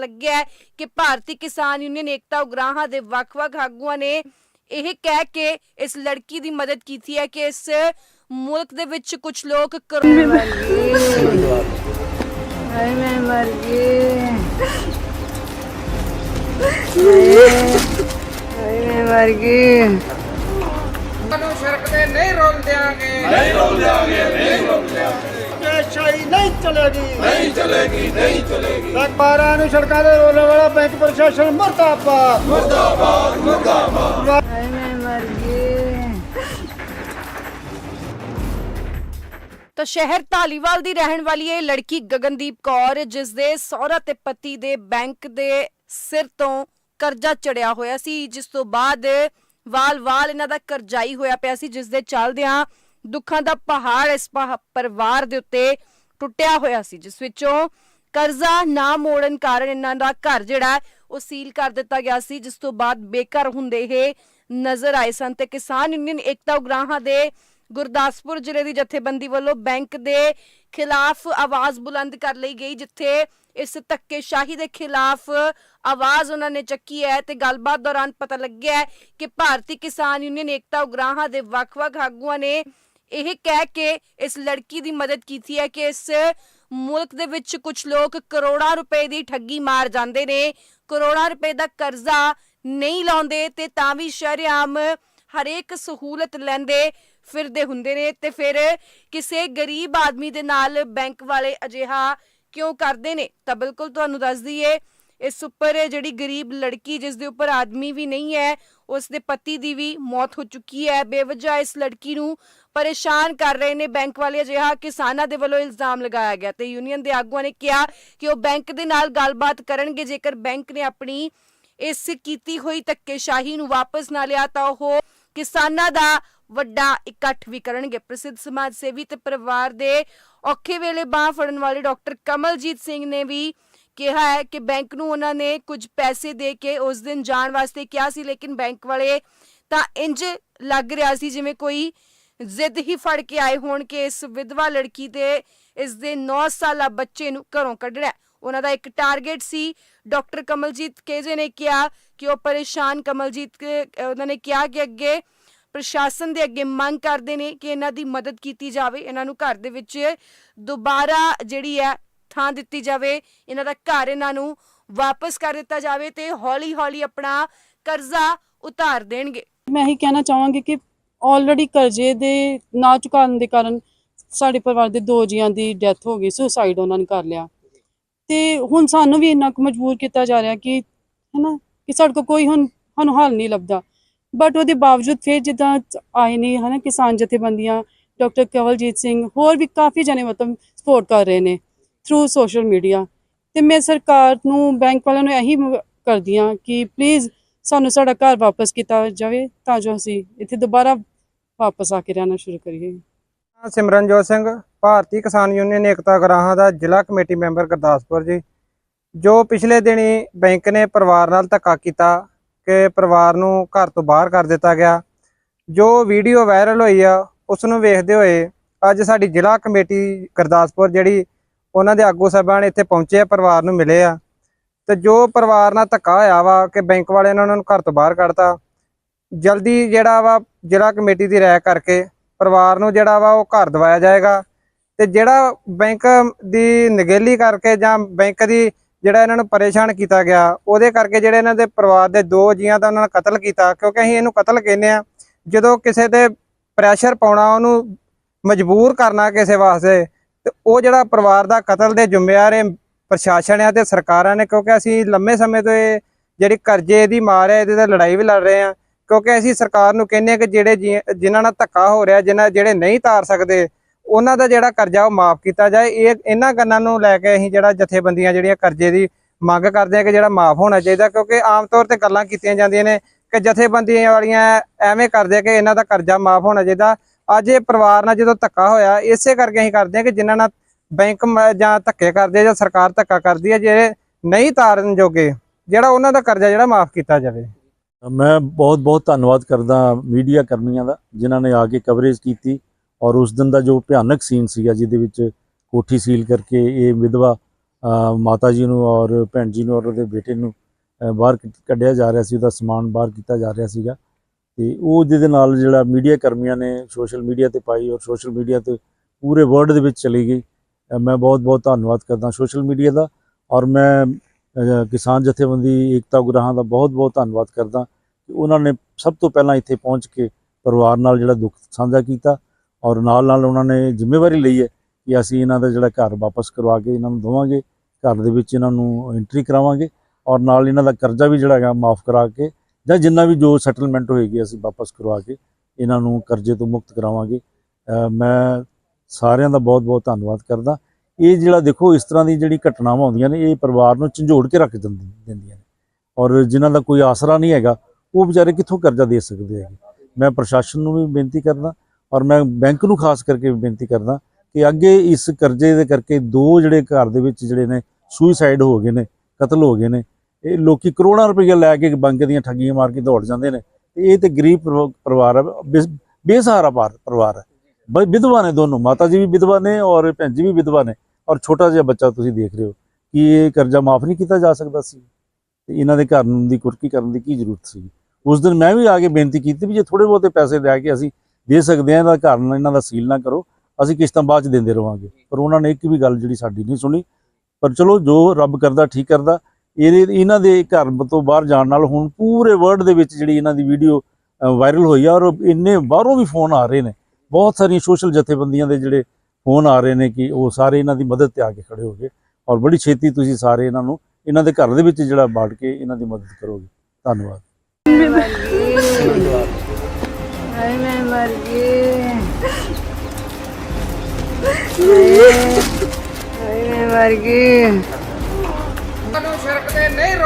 ਲੱਗਿਆ ਹੈ ਕਿ ਭਾਰਤੀ ਕਿਸਾਨ ਯੂਨੀਅਨ ਏਕਤਾ ਉਗਰਾਹਾਂ ਦੇ ਵੱਖ-ਵੱਖ ਆਗੂਆਂ ਨੇ ਇਹ ਕਹਿ ਕੇ ਇਸ ਲੜਕੀ ਦੀ ਮਦਦ ਕੀਤੀ ਹੈ ਕਿ ਇਸ ਮੁਲਕ ਦੇ ਵਿੱਚ ਕੁਝ ਲੋਕ ਹਾਏ ਮੈਂ ਮਰ ਗਈ। ਹਾਏ ਮੈਂ ਮਰ ਗਈ। ਨੂੰ ਸੜਕ ਤੇ ਨਹੀਂ ਰੋਲ ਦਿਆਂਗੇ। ਸ਼ਾਹੀ ਨਹੀਂ ਚਲੇਗੀ। ਨਹੀਂ ਚਲੇਗੀ ਨਹੀਂ ਚਲੇਗੀ। ਅਖਬਾਰਾਂ ਨੂੰ ਸੜਕਾਂ ਤੇ ਰੋਲਣ ਵਾਲਾ ਬੈਂਕ ਪ੍ਰਸ਼ਾਸਨ ਮਰਦਾਬਾਦ। ਹਾਏ ਮੈਂ ਮਰ ਗਈ ਤਾਂ ਸ਼ਹਿਰ ਢਾਲੀਵਾਲ ਦੀ ਰਹਿਣ ਵਾਲੀ ਇਹ ਲੜਕੀ ਗਗਨਦੀਪ ਕੌਰ ਜਿਸ ਦੇ ਸਹੁਰਾ ਤੇ ਪਤੀ ਦੇ ਬੈਂਕ ਦੇ ਸਿਰ ਤੋਂ ਕਰਜ਼ਾ ਚੜਿਆ ਹੋਇਆ ਸੀ ਜਿਸ ਤੋਂ ਬਾਅਦ ਵਾਲ-ਵਾਲ ਇਹਨਾਂ ਦਾ ਕਰਜ਼ਾਈ ਹੋਇਆ ਪਿਆ ਸੀ ਜਿਸ ਦੇ ਚੱਲਦਿਆਂ ਦੁੱਖਾਂ ਦਾ ਪਹਾੜ ਇਸ ਪਰਿਵਾਰ ਦੇ ਉੱਤੇ ਟੁੱਟਿਆ ਹੋਇਆ ਸੀ, ਜਿਸ ਵਿੱਚੋਂ ਕਰਜ਼ਾ ਨਾ ਮੋੜਨ ਕਾਰਨ ਇਹਨਾਂ ਦਾ ਘਰ ਜਿਹੜਾ ਉਹ ਸੀਲ ਕਰ ਦਿੱਤਾ ਗਿਆ ਸੀ, ਜਿਸ ਤੋਂ ਬਾਅਦ ਬੇਘਰ ਹੁੰਦੇ ਇਹ ਨਜ਼ਰ ਆਏ ਸਨ ਤੇ ਕਿਸਾਨ ਯੂਨੀਅਨ ਏਕਤਾ ਉਗਰਾਹਾਂ ਦੇ ਗੁਰਦਾਸਪੁਰ ਜ਼ਿਲ੍ਹੇ ਦੀ ਜਥੇਬੰਦੀ ਵੱਲੋਂ ਬੈਂਕ ਦੇ ਖਿਲਾਫ ਆਵਾਜ਼ ਬੁਲੰਦ ਕਰ ਲਈ ਗਈ, ਜਿੱਥੇ ਇਸ ਧੱਕੇਸ਼ਾਹੀ ਦੇ ਖਿਲਾਫ ਆਵਾਜ਼ ਉਹਨਾਂ ਨੇ ਚੱਕੀ ਹੈ ਤੇ ਗੱਲਬਾਤ ਦੌਰਾਨ ਪਤਾ ਲੱਗਿਆ ਕਿ ਭਾਰਤੀ ਕਿਸਾਨ ਯੂਨੀਅਨ ਏਕਤਾ ਉਗਰਾਹਾਂ ਦੇ ਵੱਖ-ਵੱਖ ਆਗੂਆਂ ਨੇ ਇਹ ਕਹਿ ਕੇ ਇਸ ਲੜਕੀ ਦੀ ਮਦਦ ਕੀਤੀ ਹੈ ਕਿ ਇਸ ਮੁਲਕ ਦੇ ਵਿੱਚ ਕੁਝ ਲੋਕ ਕਰੋੜਾਂ ਰੁਪਏ ਦੀ ਠੱਗੀ ਮਾਰ ਜਾਂਦੇ ਨੇ। ਕਰੋੜਾਂ ਰੁਪਏ ਦਾ ਕਰਜ਼ਾ ਨਹੀਂ ਲਾਉਂਦੇ ਤੇ ਤਾਂ ਵੀ ਸ਼ਰੇਆਮ ਹਰੇਕ ਸਹੂਲਤ ਲੈਂਦੇ ਫਿਰਦੇ ਹੁੰਦੇ ਨੇ ਤੇ ਫਿਰ ਕਿਸੇ ਗਰੀਬ ਆਦਮੀ ਦੇ ਨਾਲ ਬੈਂਕ ਵਾਲੇ ਅਜਿਹਾ ਕਿਉਂ ਕਰਦੇ ਨੇ? ਤਾਂ ਬਿਲਕੁਲ ਤੁਹਾਨੂੰ ਦੱਸ ਦਈਏ, ਇਸ ਉੱਪਰ ਜਿਹੜੀ ਗਰੀਬ ਲੜਕੀ ਜਿਸ ਦੇ ਉੱਪਰ ਆਦਮੀ ਵੀ ਨਹੀਂ ਹੈ ਉਸ ਦੇ ਪਤੀ ਦੀ ਵੀ ਮੌਤ ਹੋ ਚੁੱਕੀ ਹੈ। ਬੇਵਜ੍ਹਾ ਇਸ ਲੜਕੀ ਨੂੰ ਪਰੇਸ਼ਾਨ ਕਰ ਰਹੇ ਨੇ ਬੈਂਕ ਵਾਲੇ ਅਜਿਹਾ ਕਿਸਾਨਾਂ ਦੇ ਵੱਲੋਂ ਇਲਜ਼ਾਮ ਲਗਾਇਆ ਗਿਆ ਤੇ ਯੂਨੀਅਨ ਦੇ ਆਗੂਆਂ ਨੇ ਕਿਹਾ ਕਿ ਉਹ ਬੈਂਕ ਦੇ ਨਾਲ ਗੱਲਬਾਤ ਕਰਨਗੇ। ਜੇਕਰ ਬੈਂਕ ਨੇ ਆਪਣੀ ਇਸ ਕੀਤੀ ਹੋਈ ਧੱਕੇਸ਼ਾਹੀ ਨੂੰ ਵਾਪਸ ਨਾ ਲਿਆ ਤਾਂ ਉਹ ਕਿਸਾਨਾਂ ਦਾ ਵੱਡਾ ਇਕੱਠ ਵੀ ਕਰਨਗੇ। ਪ੍ਰਸਿੱਧ ਸਮਾਜ ਸੇਵੀ ਤੇ ਪਰਿਵਾਰ ਦੇ ਔਖੇ ਵੇਲੇ ਬਾਹ ਫੜਨ ਵਾਲੇ ਡਾਕਟਰ ਕਮਲਜੀਤ ਸਿੰਘ ਨੇ ਵੀ ਕਿਹਾ ਹੈ ਕਿ ਬੈਂਕ ਨੂੰ ਉਹਨਾਂ ਨੇ ਕੁਝ ਪੈਸੇ ਦੇ ਕੇ ਉਸ ਦਿਨ ਜਾਣ ਵਾਸਤੇ ਕਿਹਾ ਸੀ, ਲੇਕਿਨ ਬੈਂਕ ਵਾਲੇ ਤਾਂ ਇੰਜ ਲੱਗ ਰਿਹਾ ਸੀ ਜਿਵੇਂ ਕੋਈ ਜ਼ਿੱਦ ਹੀ ਫੜ ਕੇ ਆਏ ਹੋਣ ਕਿ ਇਸ ਵਿਧਵਾ ਲੜਕੀ ਤੇ ਇਸ ਦੇ 9 ਸਾਲਾ ਬੱਚੇ ਨੂੰ ਘਰੋਂ ਕੱਢਣਾ। ਉਹਨਾਂ ਦਾ ਇੱਕ ਟਾਰਗੇਟ ਸੀ। ਡਾਕਟਰ ਕਮਲਜੀਤ ਕੇਜੇ ਨੇ ਕਿਹਾ ਕਿ ਉਹ ਪਰੇਸ਼ਾਨ। ਕਮਲਜੀਤ ਉਹਨਾਂ ਨੇ ਕਿਹਾ ਕਿ ਅੱਗੇ ਪ੍ਰਸ਼ਾਸਨ ਦੇ ਅੱਗੇ ਮੰਗ ਕਰਦੇ ਨੇ ਕਿ ਇਹਨਾਂ ਦੀ ਮਦਦ ਕੀਤੀ ਜਾਵੇ। ਇਹਨਾਂ ਨੂੰ ਘਰ ਦੇ ਵਿੱਚ ਦੁਬਾਰਾ ਜਿਹੜੀ ਹੈ ਥਾਂ ਦਿੱਤੀ ਜਾਵੇ, ਇਹਨਾਂ ਦਾ ਘਰ ਇਹਨਾਂ ਨੂੰ ਵਾਪਸ ਕਰ ਦਿੱਤਾ ਜਾਵੇ ਤੇ ਹੌਲੀ ਹੌਲੀ ਆਪਣਾ ਕਰਜ਼ਾ ਉਤਾਰ ਦੇਣਗੇ। ਮੈਂ ਇਹੀ ਕਹਿਣਾ ਚਾਹਾਂਗੀ ਕਿ ਆਲਰੇਡੀ ਕਰਜ਼ੇ ਦੇ ਨਾ ਚੁਕਾਉਣ ਦੇ ਕਾਰਨ ਸਾਡੇ ਪਰਿਵਾਰ ਦੇ ਦੋ ਜੀਆਂ ਦੀ ਡੈਥ ਹੋ ਗਈ ਸੁਸਾਈਡ ਉਹਨਾਂ ਨੇ ਕਰ ਲਿਆ। ਤੇ ਹੁਣ ਸਾਨੂੰ ਵੀ ਇੰਨਾ ਕੁ ਮਜਬੂਰ ਕੀਤਾ ਜਾ ਰਿਹਾ ਕਿ, ਹਨਾ, ਕਿ ਸਾਡੇ ਕੋਲ ਕੋਈ ਹੁਣ ਸਾਨੂੰ ਹੱਲ ਨਹੀਂ ਲੱਭਦਾ। ਬਟ ਉਹਦੇ ਬਾਵਜੂਦ ਫਿਰ ਜਿੱਦਾਂ ਆਏ ਨੇ, ਹਨਾ, ਕਿਸਾਨ ਜਥੇਬੰਦੀਆਂ ਡਾਕਟਰ ਕਵਲਜੀਤ ਸਿੰਘ, ਹੋਰ ਵੀ ਕਾਫੀ ਜਣੇ ਮਤਲਬ ਸਪੋਰਟ ਕਰ ਰਹੇ ਨੇ। ਥਰੂ ਸੋਸ਼ਲ ਮੀਡੀਆ ਤੇ ਮੈਂ ਸਰਕਾਰ ਨੂੰ ਬੈਂਕ ਵਾਲਿਆਂ ਨੂੰ ਇਹੀ ਕਰਦੀ ਹਾਂ ਕਿ ਪਲੀਜ਼ ਸਾਨੂੰ ਸਾਡਾ ਘਰ ਵਾਪਸ ਕੀਤਾ ਜਾਵੇ ਤਾਂ ਜੋ ਅਸੀਂ ਇੱਥੇ ਦੁਬਾਰਾ ਵਾਪਸ ਆ ਕੇ ਰਹਿਣਾ ਸ਼ੁਰੂ ਕਰੀਏ। ਮੈਂ ਸਿਮਰਨਜੋਤ ਸਿੰਘ, ਭਾਰਤੀ ਕਿਸਾਨ ਯੂਨੀਅਨ ਏਕਤਾ ਗਰਾਹਾਂ ਦਾ ਜ਼ਿਲ੍ਹਾ ਕਮੇਟੀ ਮੈਂਬਰ ਗੁਰਦਾਸਪੁਰ ਜੀ, ਜੋ ਪਿਛਲੇ ਦਿਨੀ ਬੈਂਕ ਨੇ ਪਰਿਵਾਰ ਨਾਲ ਧੱਕਾ ਕੀਤਾ ਕਿ ਪਰਿਵਾਰ ਨੂੰ ਘਰ ਤੋਂ ਬਾਹਰ ਕਰ ਦਿੱਤਾ ਗਿਆ। ਜੋ ਵੀਡੀਓ ਵਾਇਰਲ ਹੋਈ ਆ, ਉਸ ਨੂੰ ਵੇਖਦੇ ਹੋਏ ਅੱਜ ਸਾਡੀ ਜ਼ਿਲ੍ਹਾ ਕਮੇਟੀ ਗੁਰਦਾਸਪੁਰ ਜਿਹੜੀ ਉਹਨਾਂ ਦੇ ਆਗੂ ਸਾਹਿਬਾਨ ਇੱਥੇ ਪਹੁੰਚੇ ਆ, ਪਰਿਵਾਰ ਨੂੰ ਮਿਲੇ ਆ। ਤੇ ਜੋ ਪਰਿਵਾਰ ਨਾਲ ਧੱਕਾ ਹੋਇਆ ਵਾ ਕਿ ਬੈਂਕ ਵਾਲਿਆਂ ਨੇ ਉਹਨਾਂ ਨੂੰ ਘਰ ਤੋਂ ਬਾਹਰ ਕੱਢਤਾ, ਜਲਦੀ ਜਿਹੜਾ ਵਾ ਜ਼ਿਲ੍ਹਾ ਕਮੇਟੀ ਦੀ ਰਾਇ ਕਰਕੇ ਪਰਿਵਾਰ ਨੂੰ ਜਿਹੜਾ ਵਾ ਉਹ ਘਰ ਦਵਾਇਆ ਜਾਏਗਾ ਤੇ ਜਿਹੜਾ ਬੈਂਕ ਦੀ ਨਗੇਲੀ ਕਰਕੇ ਜਾਂ ਬੈਂਕ ਦੀ ਜਿਹੜਾ ਇਹਨਾਂ ਨੂੰ ਪਰੇਸ਼ਾਨ ਕੀਤਾ ਗਿਆ, ਉਹਦੇ ਕਰਕੇ ਜਿਹੜੇ ਇਹਨਾਂ ਦੇ ਪਰਿਵਾਰ ਦੇ ਦੋ ਜੀਆਂ ਦਾ ਉਹਨਾਂ ਨੇ ਕਤਲ ਕੀਤਾ, ਕਿਉਂਕਿ ਅਸੀਂ ਇਹਨੂੰ ਕਤਲ ਕਹਿੰਦੇ ਆ ਜਦੋਂ ਕਿਸੇ ਤੇ ਪ੍ਰੈਸ਼ਰ ਪਾਉਣਾ, ਉਹਨੂੰ ਮਜਬੂਰ ਕਰਨਾ ਕਿਸੇ ਵਾਸਤੇ ਤੇ ਉਹ ਜਿਹੜਾ ਪਰਿਵਾਰ ਦਾ ਕਤਲ ਦੇ ਜ਼ਿੰਮੇਵਾਰ ਇਹ ਪ੍ਰਸ਼ਾਸਨ ਆ ਤੇ ਸਰਕਾਰਾਂ ਨੇ, ਕਿਉਂਕਿ ਅਸੀਂ ਲੰਮੇ ਸਮੇਂ ਤੋਂ ਇਹ ਜਿਹੜੀ ਕਰਜ਼ੇ ਦੀ ਮਾਰ ਹੈ, ਇਹਦੇ ਤੇ ਲੜਾਈ ਵੀ ਲੜ ਰਹੇ ਆ ਕਿਉਂਕਿ ਅਸੀਂ ਸਰਕਾਰ ਨੂੰ ਕਹਿੰਦੇ ਆ ਕਿ ਜਿਹੜੇ ਜਿਨ੍ਹਾਂ ਨਾਲ ਧੱਕਾ ਹੋ ਰਿਹਾ, ਜਿਨ੍ਹਾਂ ਜਿਹੜੇ ਨਹੀਂ ਤਾਰ ਸਕਦੇ, ਉਹਨਾਂ ਦਾ ਜਿਹੜਾ ਕਰਜ਼ਾ ਉਹ ਮਾਫ ਕੀਤਾ ਜਾਏ। ਇਹ, ਇਹਨਾਂ ਗੱਲਾਂ ਨੂੰ ਲੈ ਕੇ ਅਸੀਂ ਜਿਹੜਾ ਜਥੇਬੰਦੀਆਂ ਜਿਹੜੀਆਂ ਕਰਜ਼ੇ ਦੀ ਮੰਗ ਕਰਦੇ ਆ ਕਿ ਜਿਹੜਾ ਮਾਫ ਹੋਣਾ ਚਾਹੀਦਾ, ਕਿਉਂਕਿ ਆਮ ਤੌਰ ਤੇ ਗੱਲਾਂ ਕੀਤੀਆਂ ਜਾਂਦੀਆਂ ਨੇ ਕਿ ਜਥੇਬੰਦੀਆਂ ਵਾਲੀਆਂ ਐਵੇਂ ਕਰਦੇ ਕਿ ਇਹਨਾਂ ਦਾ ਕਰਜ਼ਾ ਮਾਫ ਹੋਣਾ ਚਾਹੀਦਾ। ਅੱਜ ਇਹ ਪਰਿਵਾਰ ਨਾਲ ਜਦੋਂ ਧੱਕਾ ਹੋਇਆ, ਇਸੇ ਕਰਕੇ ਅਸੀਂ ਕਰਦੇ ਹਾਂ ਕਿ ਜਿਨ੍ਹਾਂ ਨਾਲ ਬੈਂਕ ਮ- ਜਾਂ ਧੱਕੇ ਕਰਦੇ ਜਾਂ ਸਰਕਾਰ ਧੱਕਾ ਕਰਦੀ ਹੈ ਜਿਹੜੇ ਨਹੀਂ ਤਾਰਨ ਜੋਗੇ, ਜਿਹੜਾ ਉਹਨਾਂ ਦਾ ਕਰਜ਼ਾ ਜਿਹੜਾ ਮਾਫ ਕੀਤਾ ਜਾਵੇ। ਮੈਂ ਬਹੁਤ ਬਹੁਤ ਧੰਨਵਾਦ ਕਰਦਾ ਮੀਡੀਆ ਕਰਮੀਆਂ ਦਾ, ਜਿਨ੍ਹਾਂ ਨੇ ਆ ਕੇ ਕਵਰੇਜ ਕੀਤੀ ਔਰ ਉਸ ਦਿਨ ਦਾ ਜੋ ਭਿਆਨਕ ਸੀਨ ਸੀਗਾ, ਜਿਹਦੇ ਵਿੱਚ ਕੋਠੀ ਸੀਲ ਕਰਕੇ ਇਹ ਵਿਧਵਾ ਮਾਤਾ ਜੀ ਨੂੰ ਔਰ ਭੈਣ ਜੀ ਨੂੰ ਔਰ ਉਹਦੇ ਬੇਟੇ ਨੂੰ ਬਾਹਰ ਕੱਢਿਆ ਜਾ ਰਿਹਾ ਸੀ, ਉਹਦਾ ਸਮਾਨ ਬਾਹਰ ਕੀਤਾ ਜਾ ਰਿਹਾ ਸੀਗਾ। ਤੇ ਉਹ ਜਿਹਦੇ ਨਾਲ ਜਿਹੜਾ ਮੀਡੀਆ ਕਰਮੀਆਂ ਨੇ ਸੋਸ਼ਲ ਮੀਡੀਆ ਤੇ ਪਾਈ ਔਰ ਸੋਸ਼ਲ ਮੀਡੀਆ ਤੇ ਪੂਰੇ ਵਰਲਡ ਦੇ ਵਿੱਚ ਚਲੀ ਗਈ ਮੈਂ ਬਹੁਤ ਬਹੁਤ ਧੰਨਵਾਦ ਕਰਦਾ ਸੋਸ਼ਲ ਮੀਡੀਆ ਦਾ ਔਰ ਮੈਂ ਕਿਸਾਨ ਜਥੇਬੰਦੀ, ਏਕਤਾ ਉਗਰਾਹਾਂ ਦਾ ਬਹੁਤ ਬਹੁਤ ਧੰਨਵਾਦ ਕਰਦਾ ਕਿ ਉਹਨਾਂ ਨੇ ਸਭ ਤੋਂ ਪਹਿਲਾਂ ਇੱਥੇ ਪਹੁੰਚ ਕੇ ਪਰਿਵਾਰ ਨਾਲ ਜਿਹੜਾ ਦੁੱਖ ਸਾਂਝਾ ਕੀਤਾ ਔਰ ਨਾਲ ਨਾਲ ਉਹਨਾਂ ਨੇ ਜ਼ਿੰਮੇਵਾਰੀ ਲਈ ਹੈ ਕਿ ਅਸੀਂ ਇਹਨਾਂ ਦਾ ਜਿਹੜਾ ਘਰ ਵਾਪਸ ਕਰਵਾ ਕੇ ਇਹਨਾਂ ਨੂੰ ਦਵਾਂਗੇ, ਘਰ ਦੇ ਵਿੱਚ ਇਹਨਾਂ ਨੂੰ ਐਂਟਰੀ ਕਰਾਵਾਂਗੇ ਔਰ ਨਾਲ ਇਹਨਾਂ ਦਾ ਕਰਜ਼ਾ ਵੀ ਜਿਹੜਾ ਹੈਗਾ ਮਾਫ ਕਰਾ ਕੇ ਜਾਂ ਜਿੰਨਾ ਵੀ ਜੋ ਸੈਟਲਮੈਂਟ ਹੋਏਗੀ ਅਸੀਂ ਵਾਪਸ ਕਰਵਾ ਕੇ ਇਹਨਾਂ ਨੂੰ ਕਰਜ਼ੇ ਤੋਂ ਮੁਕਤ ਕਰਾਵਾਂਗੇ। ਮੈਂ ਸਾਰਿਆਂ ਦਾ ਬਹੁਤ ਬਹੁਤ ਧੰਨਵਾਦ ਕਰਦਾ। ਇਹ ਜਿਹੜਾ ਦੇਖੋ, ਇਸ ਤਰ੍ਹਾਂ ਦੀ ਜਿਹੜੀ ਘਟਨਾਵਾਂ ਹੁੰਦੀਆਂ ਨੇ, ਇਹ ਪਰਿਵਾਰ ਨੂੰ ਝੰਜੋੜ ਕੇ ਰੱਖ ਦਿੰਦੀ- ਦਿੰਦੀਆਂ ਨੇ। ਔਰ ਜਿਨ੍ਹਾਂ ਦਾ ਕੋਈ ਆਸਰਾ ਨਹੀਂ ਹੈਗਾ, ਉਹ ਵਿਚਾਰੇ ਕਿੱਥੋਂ ਕਰਜ਼ਾ ਦੇ ਸਕਦੇ ਹੈਗੇ? ਮੈਂ ਪ੍ਰਸ਼ਾਸਨ ਨੂੰ ਵੀ ਬੇਨਤੀ ਕਰਦਾ ਔਰ ਮੈਂ ਬੈਂਕ ਨੂੰ ਖਾਸ ਕਰਕੇ ਵੀ ਬੇਨਤੀ ਕਰਦਾ ਕਿ ਅੱਗੇ ਇਸ ਕਰਜ਼ੇ ਦੇ ਕਰਕੇ ਦੋ ਜਿਹੜੇ ਘਰ ਦੇ ਵਿੱਚ ਜਿਹੜੇ ਨੇ ਸੁਸਾਈਡ ਹੋ ਗਏ ਨੇ, ਕਤਲ ਹੋ ਗਏ ਨੇ ਇਹ ਲੋਕੀ ਕਰੋੜਾਂ ਰੁਪਏ ਲੈ ਕੇ ਬੈਂਕ ਦੀਆਂ ਠੱਗੀਆਂ ਮਾਰ ਕੇ ਦੌੜ ਜਾਂਦੇ ਨੇ। ਤੇ ਇਹ ਤੇ ਗਰੀਬ ਪਰਿਵਾ- ਪਰਿਵਾਰ ਹੈ ਬੇਸ- ਬੇਸਹਾਰਾ ਪਾਰ- ਪਰਿਵਾਰ ਹੈ ਬਈ ਵਿਧਵਾ ਨੇ ਦੋਨੋਂ, ਮਾਤਾ ਜੀ ਵੀ ਵਿਧਵਾ ਨੇ ਔਰ ਭੈਣ ਜੀ ਵੀ ਵਿਧਵਾ ਨੇ। ਔਰ ਛੋਟਾ ਜਿਹਾ ਬੱਚਾ ਤੁਸੀਂ ਦੇਖ ਰਹੇ ਹੋ ਕਿ ਇਹ ਕਰਜ਼ਾ ਮਾਫ ਨਹੀਂ ਕੀਤਾ ਜਾ ਸਕਦਾ ਸੀ। ਤੇ ਇਹਨਾਂ ਦੇ ਘਰ ਦੀ ਕੁਰਕੀ ਕਰਨ ਦੀ ਕੀ ਜ਼ਰੂਰਤ ਸੀ? ਉਸ ਦਿਨ ਮੈਂ ਵੀ ਆ ਕੇ ਬੇਨਤੀ ਕੀਤੀ ਵੀ ਜੇ ਥੋੜੇ ਬਹੁਤੇ ਪੈਸੇ ਲੈ ਕੇ ਅਸੀਂ ਦੇ ਸਕਦੇ ਹਾਂ, ਇਹਦਾ ਘਰ ਇਹਨਾਂ ਦਾ ਸੀਲ ਨਾ ਕਰੋ, ਅਸੀਂ ਕਿਸ਼ਤਾਂ ਬਾਅਦ ਚ ਦਿੰਦੇ ਰਵਾਂਗੇ। ਪਰ ਉਹਨਾਂ ਨੇ ਇੱਕ ਵੀ ਗੱਲ ਜਿਹੜੀ ਸਾਡੀ ਨਹੀਂ ਸੁਣੀ। ਪਰ ਚਲੋ ਜੋ ਰੱਬ ਕਰਦਾ, ਠੀਕ ਕਰਦਾ ਇਹਦੇ ਇਹਨਾਂ ਦੇ ਘਰ ਤੋਂ ਬਾਹਰ ਜਾਣ ਨਾਲ ਹੁਣ ਪੂਰੇ ਵਰਲਡ ਦੇ ਵਿੱਚ ਜਿਹੜੀ ਇਹਨਾਂ ਦੀ ਵੀਡੀਓ ਵਾਇਰਲ ਹੋਈ ਆ ਔਰ ਇੰਨੇ ਬਾਹਰੋਂ ਵੀ ਫੋਨ ਆ ਰਹੇ ਨੇ। ਬਹੁਤ ਸਾਰੀਆਂ ਸੋਸ਼ਲ ਜਥੇਬੰਦੀਆਂ ਦੇ ਜਿਹੜੇ ਫੋਨ ਆ ਰਹੇ ਨੇ ਕਿ ਉਹ ਸਾਰੇ ਇਹਨਾਂ ਦੀ ਮਦਦ ਤੇ ਆ ਕੇ ਖੜੇ ਹੋ ਗਏ ਔਰ ਬੜੀ ਛੇਤੀ ਤੁਸੀਂ ਸਾਰੇ ਇਹਨਾਂ ਨੂੰ, ਇਹਨਾਂ ਦੇ ਘਰ ਦੇ ਵਿੱਚ ਜਿਹੜਾ ਬਾੜ ਕੇ ਇਹਨਾਂ ਦੀ ਮਦਦ ਕਰੋਗੇ। ਧੰਨਵਾਦ। ਹਾਏ, ਮੈਂ ਮਰ ਗਈ। ਹਾਏ, ਮੈਂ ਮਰ ਗਈ।